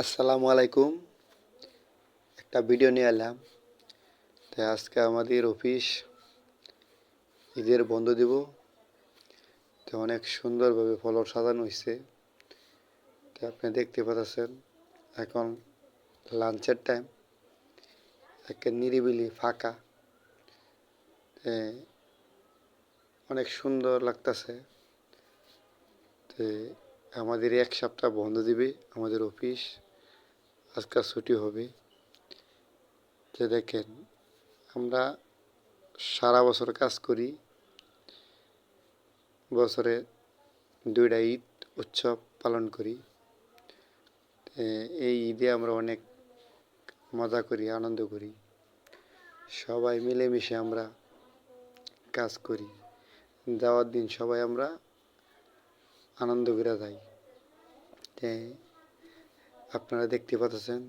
আসসালামু আলাইকুম। একটা ভিডিও নিয়ে এলাম। তাই আজকে আমাদের অফিস ঈদের বন্ধ দিব। তো অনেক সুন্দরভাবে ফলর সাজানো হয়েছে তো আপনি দেখতে পাচ্ছেন এখন লাঞ্চের টাইম একে নিরিবিলি, ফাঁকা। অনেক সুন্দর লাগতেছে। তো আমাদের এক সপ্তাহ বন্ধ দিবে আমাদের অফিস আজকাল ছুটি হবে। যে দেখেন, আমরা সারা বছর কাজ করি। বছরে দুইটা ঈদ উৎসব পালন করি। এই ঈদে আমরা অনেক মজা করি, আনন্দ করি। সবাই মিলেমিশে আমরা কাজ করি। যাওয়ার দিন সবাই আমরা আনন্দ করে যাই। আপনারা দেখতে পাচ্ছেন,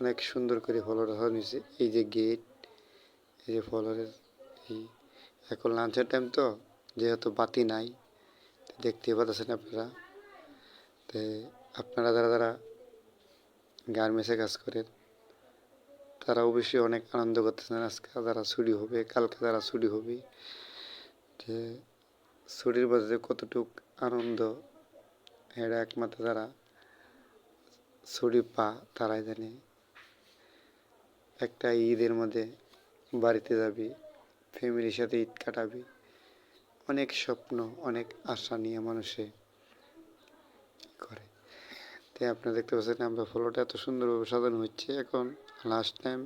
অনেক সুন্দর করে ফলর হয়েছে এই যে গেট এই যে ফলরের এই, এখন লাঞ্চের টাইম তো, যেহেতু বাতি নাই দেখতে পাচ্ছেন আপনারা। তো আপনারা যারা যারা গার্মেন্টসে কাজ করেন, তারা অবশ্যই অনেক আনন্দ করতেছেন আজকে। যারা ছুটি হবে, কালকে যারা ছুটি হবে, যে ছুটির মধ্যে কতটুক আনন্দ এটা একমাত্র যারা ছুটি পা তারাই জানে একটা ঈদের মধ্যে বাড়িতে যাবি, ফ্যামিলির সাথে ঈদ কাটাবি। অনেক স্বপ্ন, অনেক আশা নিয়ে মানুষে করে। তাই আপনারা দেখতে পাচ্ছেন আমরা ফলোটা এত সুন্দরভাবে সাজানো হচ্ছে। এখন লাস্ট টাইম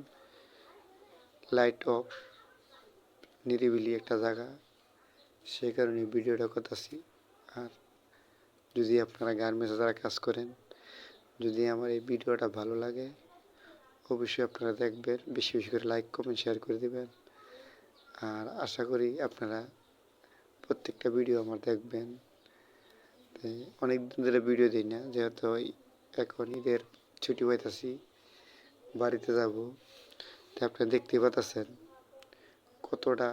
লাইট অফ নিরিবিলি একটা জায়গা। সেই কারণে ভিডিওটা করতেছি। আর যদি আপনারা গার্মেন্টস যারা কাজ করেন যদি আমার এই ভিডিওটা ভালো লাগে, অবশ্যই আপনারা দেখবেন, বেশি বেশি করে লাইক কমেন্ট শেয়ার করে দিবেন। আর আশা করি আপনারা প্রত্যেকটা ভিডিও আমার দেখবেন। অনেক দিন ধরে ভিডিও দিই না, যেহেতু এখন ঈদের ছুটি পাইতেছি, বাড়িতে যাব। তাই আপনারা দেখতেই পাচ্ছেন কতটা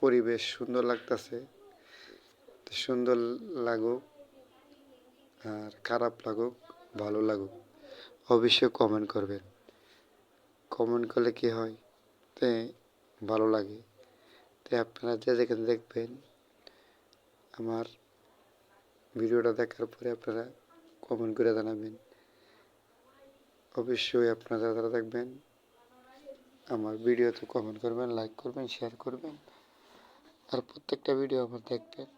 পরিবেশ সুন্দর লাগতেছে, সুন্দর লাগুক। আর খারাপ লাগুক, ভালো লাগুক, অবশ্যই কমেন্ট করবেন। কমেন্ট করলে কি হয়? তে ভালো লাগে। তাই আপনারা যে যেখানে দেখবেন, আমার ভিডিওটা দেখার পরে আপনারা কমেন্ট করে জানাবেন। অবশ্যই আপনারা যারা দেখবেন, আমার ভিডিওতে কমেন্ট করবেন লাইক করবেন শেয়ার করবেন। আর প্রত্যেকটা ভিডিও আমার দেখবেন।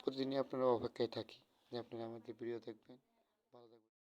প্রতিদিনই আপনারা অপেক্ষায় থাকি। যে আপনারা আমাদের প্রিয় থাকবেন। ভালো থাকবেন।